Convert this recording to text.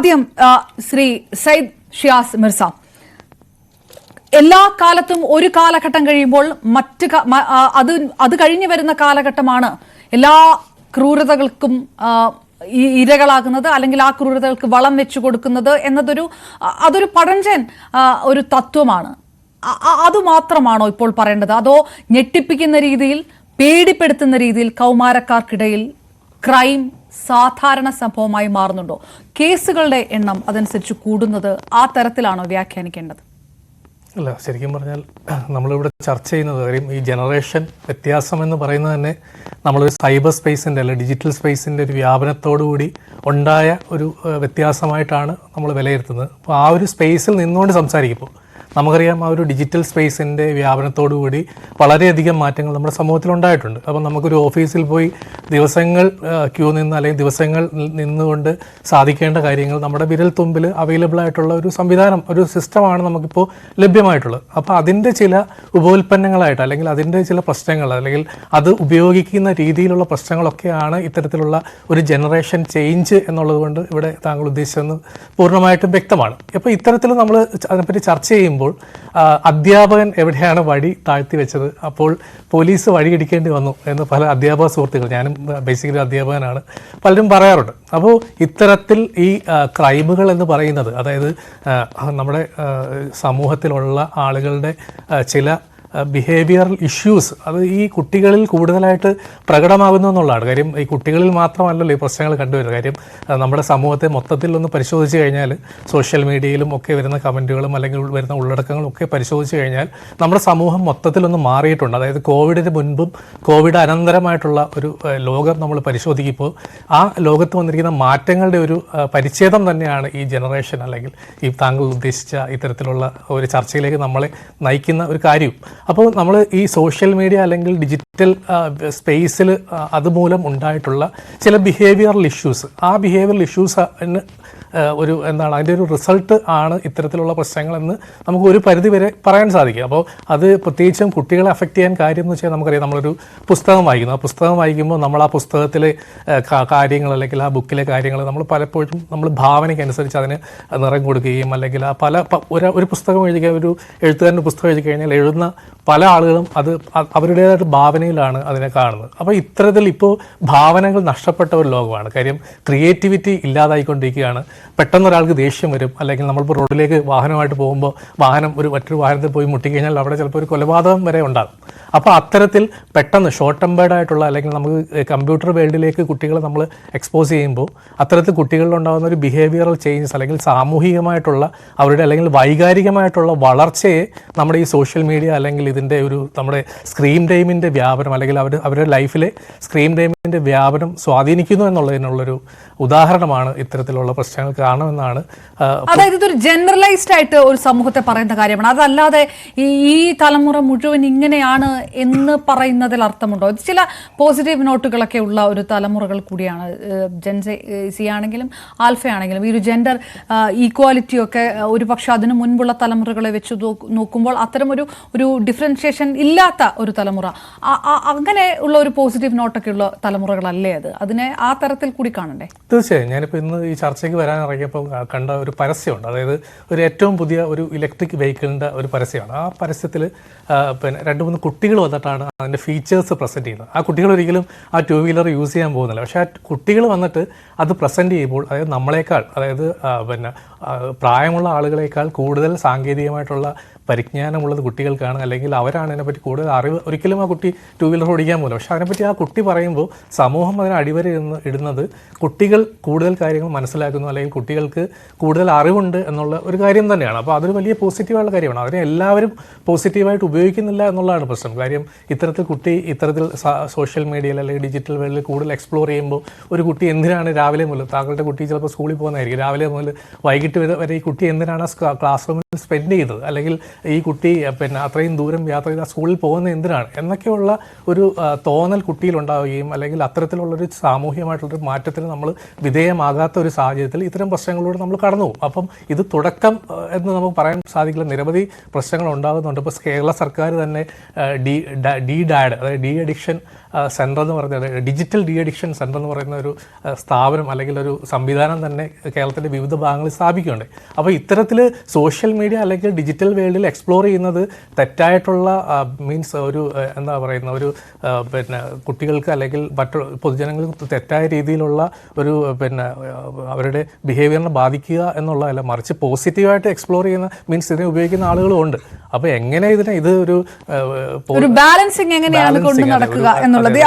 ആദ്യം ശ്രീ സയ്യിദ് ഷിയാസ് മിർസ. എല്ലാ കാലത്തും ഒരു കാലഘട്ടം കഴിയുമ്പോൾ മറ്റ് അത് അത് കഴിഞ്ഞു വരുന്ന കാലഘട്ടമാണ് എല്ലാ ക്രൂരതകൾക്കും ഈ- ഇരകളാകുന്നത് അല്ലെങ്കിൽ ആ ക്രൂരതകൾക്ക് വളം വെച്ചു കൊടുക്കുന്നത് എന്നതൊരു അതൊരു പഴഞ്ചൻ ഒരു തത്വമാണ്. അത് മാത്രമാണോ ഇപ്പോൾ പറയേണ്ടത്? അതോ ഞെട്ടിപ്പിക്കുന്ന രീതിയിൽ പേടിപ്പെടുത്തുന്ന രീതിയിൽ കൗമാരക്കാർക്കിടയിൽ ക്രൈം സാധാരണ സംഭവമായി മാറുന്നുണ്ടോ? കേസുകളുടെ എണ്ണം അതനുസരിച്ച് കൂടുന്നത് ആ തരത്തിലാണോ വ്യാഖ്യാനിക്കേണ്ടത്? അല്ല ശരിക്കും പറഞ്ഞാൽ നമ്മളിവിടെ ചർച്ച ചെയ്യുന്നത് കാര്യം ഈ ജനറേഷൻ വ്യത്യാസം എന്ന് പറയുന്നത് തന്നെ നമ്മളൊരു സൈബർ സ്പേസിന്റെ അല്ലെ ഡിജിറ്റൽ സ്പേസിന്റെ ഒരു വ്യാപനത്തോടുകൂടി ഉണ്ടായ ഒരു വ്യത്യാസമായിട്ടാണ് നമ്മൾ വിലയിരുത്തുന്നത്. അപ്പോൾ ആ ഒരു സ്പേസിൽ നിന്നുകൊണ്ട് സംസാരിക്കുമ്പോൾ നമുക്കറിയാം ആ ഒരു ഡിജിറ്റൽ സ്പേസിന്റെ വ്യാപനത്തോടുകൂടി വളരെയധികം മാറ്റങ്ങൾ നമ്മുടെ സമൂഹത്തിൽ ഉണ്ടായിട്ടുണ്ട്. അപ്പോൾ നമുക്കൊരു ഓഫീസിൽ പോയി ദിവസങ്ങൾ ക്യൂ നിന്ന് അല്ലെങ്കിൽ ദിവസങ്ങൾ നിന്നുകൊണ്ട് സാധിക്കേണ്ട കാര്യങ്ങൾ നമ്മുടെ വിരൽ തുമ്പിൽ അവൈലബിൾ ആയിട്ടുള്ള ഒരു സംവിധാനം ഒരു സിസ്റ്റമാണ് നമുക്കിപ്പോൾ ലഭ്യമായിട്ടുള്ളത്. അപ്പോൾ അതിന്റെ ചില ഉപോൽപ്പന്നങ്ങളായിട്ട് അല്ലെങ്കിൽ അതിന്റെ ചില പ്രശ്നങ്ങൾ അല്ലെങ്കിൽ അത് ഉപയോഗിക്കുന്ന രീതിയിലുള്ള പ്രശ്നങ്ങളൊക്കെയാണ് ഇത്തരത്തിലുള്ള ഒരു ജനറേഷൻ ചേഞ്ച് എന്നുള്ളത് കൊണ്ട് ഇവിടെ താങ്കൾ ഉദ്ദേശിച്ചതെന്ന് പൂർണമായിട്ടും വ്യക്തമാണ്. അപ്പോൾ ഇത്തരത്തിൽ നമ്മൾ അതിനെപ്പറ്റി ചർച്ച ചെയ്യുമ്പോൾ ആ, അധ്യാപകൻ എവിടെയാണ് വഴി താഴ്ത്തി വെച്ചത്? അപ്പോൾ പോലീസ് വഴിയിടിക്കേണ്ടി വന്നു എന്ന് പല അധ്യാപക സുഹൃത്തുക്കൾ ഞാനും ബേസിക്കലി അധ്യാപകനാണ് പലരും പറയാറുണ്ട്. അപ്പോൾ ഇത്തരത്തിൽ ഈ ക്രൈമുകൾ എന്ന് പറയുന്നത് അതായത് നമ്മുടെ സമൂഹത്തിലുള്ള ആളുകളുടെ ചില ബിഹേവിയറൽ ഇഷ്യൂസ് അത് ഈ കുട്ടികളിൽ കൂടുതലായിട്ട് പ്രകടമാകുന്നു എന്നുള്ളതാണ്. കാര്യം ഈ കുട്ടികളിൽ മാത്രമല്ലല്ലോ ഈ പ്രശ്നങ്ങൾ കണ്ടുവരുന്നത്. കാര്യം നമ്മുടെ സമൂഹത്തെ മൊത്തത്തിൽ ഒന്ന് പരിശോധിച്ച് കഴിഞ്ഞാൽ സോഷ്യൽ മീഡിയയിലും ഒക്കെ വരുന്ന കമന്റുകളും അല്ലെങ്കിൽ വരുന്ന ഉള്ളടക്കങ്ങളും ഒക്കെ പരിശോധിച്ച് കഴിഞ്ഞാൽ നമ്മുടെ സമൂഹം മൊത്തത്തിൽ ഒന്ന് മാറിയിട്ടുണ്ട്. അതായത് കോവിഡിന് മുൻപും കോവിഡ് അനന്തരമായിട്ടുള്ള ഒരു ലോകം നമ്മൾ പരിശോധിക്കുമ്പോൾ ആ ലോകത്ത് വന്നിരിക്കുന്ന മാറ്റങ്ങളുടെ ഒരു പരിച്ഛേദം തന്നെയാണ് ഈ ജനറേഷൻ അല്ലെങ്കിൽ ഈ താങ്കൾ ഉദ്ദേശിച്ച ഇത്തരത്തിലുള്ള ഒരു ചർച്ചയിലേക്ക് നമ്മളെ നയിക്കുന്ന ഒരു കാര്യവും. അപ്പോൾ നമ്മൾ ഈ സോഷ്യൽ മീഡിയ അല്ലെങ്കിൽ ഡിജിറ്റൽ സ്പേസിൽ അതുമൂലം ഉണ്ടായിട്ടുള്ള ചില ബിഹേവിയറൽ ഇഷ്യൂസ് ആ ബിഹേവിയറൽ ഇഷ്യൂസ് ഒരു എന്താണ് അതിന്റെ ഒരു റിസൾട്ട് ആണ് ഇത്തരത്തിലുള്ള പ്രശ്നങ്ങളെന്ന് നമുക്ക് ഒരു പരിധി വരെ പറയാൻ സാധിക്കും. അപ്പോൾ അത് പ്രത്യേകിച്ചും കുട്ടികളെ അഫക്റ്റ് ചെയ്യാൻ കാര്യം എന്ന് വെച്ചാൽ നമുക്കറിയാം നമ്മളൊരു പുസ്തകം വായിക്കുന്നു. ആ പുസ്തകം വായിക്കുമ്പോൾ നമ്മൾ ആ പുസ്തകത്തിലെ കാര്യങ്ങൾ അല്ലെങ്കിൽ ആ ബുക്കിലെ കാര്യങ്ങൾ നമ്മൾ പലപ്പോഴും നമ്മൾ ഭാവനയ്ക്കനുസരിച്ച് അതിന് നിറം കൊടുക്കുകയും അല്ലെങ്കിൽ ആ പല ഒരു പുസ്തകം എഴുതി ഒരു എഴുത്തുകാരന്റെ പുസ്തകം എഴുതി കഴിഞ്ഞാൽ എഴുതുന്ന പല ആളുകളും അത് അവരുടേതായിട്ട് ഭാവനയിലാണ് അതിനെ കാണുന്നത്. അപ്പോൾ ഇത്തരത്തിൽ ഇപ്പോൾ ഭാവനകൾ നഷ്ടപ്പെട്ട ഒരു ലോകമാണ്. കാര്യം ക്രിയേറ്റിവിറ്റി ഇല്ലാതായിക്കൊണ്ടിരിക്കുകയാണ്. പെട്ടെന്ന് ഒരാൾക്ക് ദേഷ്യം വരും. അല്ലെങ്കിൽ നമ്മളിപ്പോൾ റോഡിലേക്ക് വാഹനമായിട്ട് പോകുമ്പോൾ വാഹനം ഒരു മറ്റൊരു വാഹനത്തിൽ പോയി മുട്ടിക്കഴിഞ്ഞാൽ അവിടെ ചിലപ്പോൾ ഒരു കൊലപാതകം വരെ ഉണ്ടാകും. അപ്പോൾ അത്തരത്തിൽ പെട്ടെന്ന് ഷോർട്ട് ടെമ്പേർഡ് ആയിട്ടുള്ള അല്ലെങ്കിൽ നമുക്ക് കമ്പ്യൂട്ടർ വേൾഡിലേക്ക് കുട്ടികളെ നമ്മൾ എക്സ്പോസ് ചെയ്യുമ്പോൾ അത്തരത്തിൽ കുട്ടികളിൽ ഉണ്ടാകുന്ന ഒരു ബിഹേവിയറൽ ചേഞ്ചസ് അല്ലെങ്കിൽ സാമൂഹികമായിട്ടുള്ള അവരുടെ അല്ലെങ്കിൽ വൈകാരികമായിട്ടുള്ള വളർച്ചയെ നമ്മുടെ ഈ സോഷ്യൽ മീഡിയ അല്ലെങ്കിൽ ഇതിന്റെ ഒരു നമ്മുടെ സ്ക്രീൻ ടൈമിന്റെ വ്യാപനം അല്ലെങ്കിൽ അവർ അവരുടെ ലൈഫിലെ സ്ക്രീൻ ടൈമിന്റെ വ്യാപനം സ്വാധീനിക്കുന്നു എന്നുള്ളതിനുള്ളൊരു ഉദാഹരണമാണ് ഇത്തരത്തിലുള്ള പ്രശ്നങ്ങൾ കാരണമെന്നാണ് കാണുമെന്നാണ് അതായത് ഇതൊരു ജനറലൈസ്ഡ് ആയിട്ട് ഒരു സമൂഹത്തെ പറയുന്ന കാര്യമാണ്. അതല്ലാതെ ഈ തലമുറ മുഴുവൻ ഇങ്ങനെയാണ് എന്ന് പറയുന്നതിൽ അർത്ഥമുണ്ടോ? ഇത് ചില പോസിറ്റീവ് നോട്ടുകളൊക്കെ ഉള്ള ഒരു തലമുറകൾ കൂടിയാണ്. ജെൻസി ആണെങ്കിലും ആൽഫ ആണെങ്കിലും. ഈ ഒരു ജെൻഡർ ഈക്വാലിറ്റി ഒക്കെ ഏഹ്, ഒരു പക്ഷെ അതിനു മുൻപുള്ള തലമുറകളെ വെച്ച് നോക്കുമ്പോൾ അത്തരം ഒരു ഒരു ഡിഫറൻഷിയേഷൻ ഇല്ലാത്ത ഒരു തലമുറ. അങ്ങനെ ഉള്ള ഒരു പോസിറ്റീവ് നോട്ടൊക്കെ ഉള്ള തലമുറകളല്ലേ അത്? അതിനെ ആ തരത്തിൽ കൂടി കാണണ്ടേ? തീർച്ചയായും. ഞാനിപ്പോൾ ഇന്ന് ഈ ചർച്ചയ്ക്ക് വരാൻ ഇറങ്ങിയപ്പോൾ കണ്ട ഒരു പരസ്യമുണ്ട്. അതായത് ഒരു ഏറ്റവും പുതിയ ഒരു ഇലക്ട്രിക് വെഹിക്കിളിന്റെ ഒരു പരസ്യമാണ്. ആ പരസ്യത്തിൽ പിന്നെ രണ്ട് മൂന്ന് കുട്ടികൾ വന്നിട്ടാണ് അതിന്റെ ഫീച്ചേഴ്സ് പ്രസന്റ് ചെയ്യുന്നത്. ആ കുട്ടികൾ ഒരിക്കലും ആ ടു വീലർ യൂസ് ചെയ്യാൻ പോകുന്നില്ല. പക്ഷേ ആ കുട്ടികൾ വന്നിട്ട് അത് പ്രസന്റ് ചെയ്യുമ്പോൾ അതായത് നമ്മളെക്കാൾ അതായത് പിന്നെ പ്രായമുള്ള ആളുകളേക്കാൾ കൂടുതൽ സാങ്കേതികമായിട്ടുള്ള പരിജ്ഞാനമുള്ളത് കുട്ടികൾക്കാണ് അല്ലെങ്കിൽ അവരാണ് അതിനെപ്പറ്റി കൂടുതൽ അറിവ്. ഒരിക്കലും ആ കുട്ടി ടു വീലർ ഓടിക്കാൻ പോലും പക്ഷേ അതിനെപ്പറ്റി ആ കുട്ടി പറയുമ്പോൾ സമൂഹം അതിന് അടിവര ഇടുന്ന ഇടുന്നത് കുട്ടികൾ കൂടുതൽ കാര്യങ്ങൾ മനസ്സിലാക്കുന്നു അല്ലെങ്കിൽ കുട്ടികൾക്ക് കൂടുതൽ അറിവുണ്ട് എന്നുള്ള ഒരു കാര്യം തന്നെയാണ്. അപ്പോൾ അതൊരു വലിയ പോസിറ്റീവായുള്ള കാര്യമാണ്. അതിനെ എല്ലാവരും പോസിറ്റീവായിട്ട് ഉപയോഗിക്കുന്നില്ല എന്നുള്ളതാണ് പ്രശ്നം. കാര്യം ഇത്തരത്തിൽ കുട്ടി ഇത്തരത്തിൽ സോഷ്യൽ മീഡിയയിൽ അല്ലെങ്കിൽ ഡിജിറ്റൽ വേൾഡിൽ കൂടുതൽ എക്സ്പ്ലോർ ചെയ്യുമ്പോൾ ഒരു കുട്ടി എന്തിനാണ് രാവിലെ മുതൽ താങ്കളുടെ കുട്ടി ചിലപ്പോൾ സ്കൂളിൽ പോകുന്നതായിരിക്കും. രാവിലെ മുതൽ വൈകിട്ട് വരെ ഈ കുട്ടി എന്തിനാണ് ക്ലാസ് റൂമിൽ സ്പെൻഡ് ചെയ്തത്? അല്ലെങ്കിൽ ഈ കുട്ടി പിന്നെ അത്രയും ദൂരം യാത്ര ചെയ്ത് ആ സ്കൂളിൽ പോകുന്ന എന്തിനാണ്? എന്നൊക്കെയുള്ള ഒരു തോന്നൽ കുട്ടിയിൽ ഉണ്ടാവുകയും അല്ലെങ്കിൽ അത്തരത്തിലുള്ളൊരു സാമൂഹികമായിട്ടുള്ളൊരു മാറ്റത്തിന് നമ്മൾ വിധേയമാകാത്ത ഒരു സാഹചര്യത്തിൽ ഇത്തരം പ്രശ്നങ്ങളോട് നമ്മൾ കടന്നു പോകും. അപ്പം ഇത് തുടക്കം എന്ന് നമുക്ക് പറയാൻ സാധിക്കില്ല. നിരവധി പ്രശ്നങ്ങൾ ഉണ്ടാകുന്നുണ്ട്. ഇപ്പോൾ കേരള സർക്കാർ തന്നെ ഡി ഡി ഡാഡ് അതായത് ഡി അഡിക്ഷൻ സെന്റർ എന്ന് പറയുന്നത് ഡിജിറ്റൽ ഡി അഡിക്ഷൻ സെന്റർ എന്ന് പറയുന്ന ഒരു സ്ഥാപനം അല്ലെങ്കിൽ ഒരു സംവിധാനം തന്നെ കേരളത്തിന്റെ വിവിധ ഭാഗങ്ങളിൽ സ്ഥാപിക്കുന്നുണ്ട്. അപ്പോൾ ഇത്തരത്തിൽ സോഷ്യൽ മീഡിയ അല്ലെങ്കിൽ ഡിജിറ്റൽ വേൾഡിൽ എക്സ്പ്ലോർ ചെയ്യുന്നത് തെറ്റായിട്ടുള്ള മീൻസ് ഒരു എന്താ പറയുന്ന ഒരു പിന്നെ കുട്ടികൾക്ക് അല്ലെങ്കിൽ മറ്റു പൊതുജനങ്ങൾക്ക് തെറ്റായ രീതിയിലുള്ള ഒരു പിന്നെ അവരുടെ ബിഹേവിയറിനെ ബാധിക്കുക എന്നുള്ളതല്ല മറിച്ച് പോസിറ്റീവായിട്ട് എക്സ്പ്ലോർ ചെയ്യുന്ന മീൻസ് ഇതിനെ ഉപയോഗിക്കുന്ന ആളുകളും ഉണ്ട്. അപ്പോൾ എങ്ങനെ ഇതിനെ ഇത് ഒരു ബാലൻസിങ് എങ്ങനെയാണ് കൊണ്ട് നടക്കുക എന്നുള്ളത്